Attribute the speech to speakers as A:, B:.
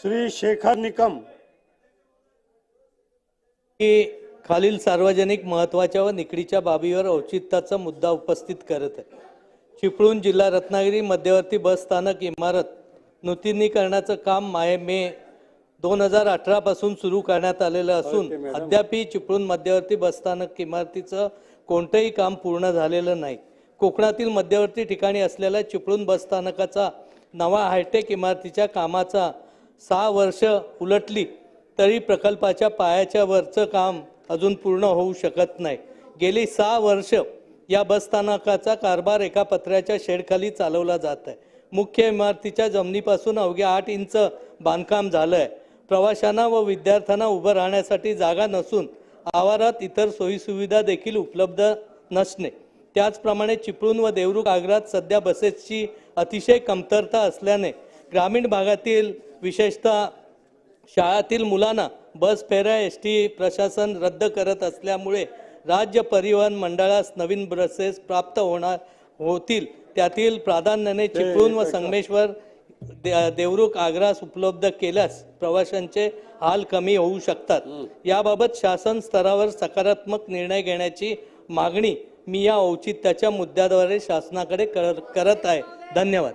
A: श्री शेखर निकम.
B: खालील सार्वजनिक महत्त्वाच्या व निकडीच्या बाबीवर औचित्याचा मुद्दा उपस्थित करत आहे. चिपळूण जिल्हा रत्नागिरी मध्यवर्ती बस स्थानक इमारत नूतनीकरणाचं काम माय मे दोन हजार अठरा पासून सुरू करण्यात आलेलं असून अद्यापही चिपळूण मध्यवर्ती बसस्थानक इमारतीचं कोणतंही काम पूर्ण झालेलं नाही. कोकणातील मध्यवर्ती ठिकाणी असलेल्या चिपळूण बसस्थानकाचा नवा हायटेक इमारतीच्या कामाचा सहा वर्ष उलटली तरी प्रकल्पाच्या पायाच्या वरचं काम अजून पूर्ण होऊ शकत नाही. गेली सहा वर्ष या बसस्थानकाचा कारभार एका पत्र्याच्या शेडखाली चालवला जात आहे. मुख्य इमारतीच्या जमिनीपासून अवघ्या आठ इंच बांधकाम झालं आहे प्रवाशांना व विद्यार्थ्यांना उभं राहण्यासाठी जागा नसून आवारात इतर सोयीसुविधा देखील उपलब्ध नसणे. त्याचप्रमाणे चिपळूण व देवरुख आग्रात सध्या बसेसची अतिशय कमतरता असल्याने ग्रामीण भागातील विशेषतः शाळातील मुलांना बस फेऱ्या एस टी प्रशासन रद्द करत असल्यामुळे राज्य परिवहन मंडळास नवीन बसेस प्राप्त होणार होतील. त्यातील प्राधान्याने चिपळूण व संगमेश्वर दे- देवरुख आग्रास उपलब्ध केल्यास प्रवाशांचे हाल कमी होऊ शकतात. याबाबत शासन स्तरावर सकारात्मक निर्णय घेण्याची मागणी मी या औचित्याच्या मुद्द्याद्वारे शासनाकडे कर- करत आहे. धन्यवाद.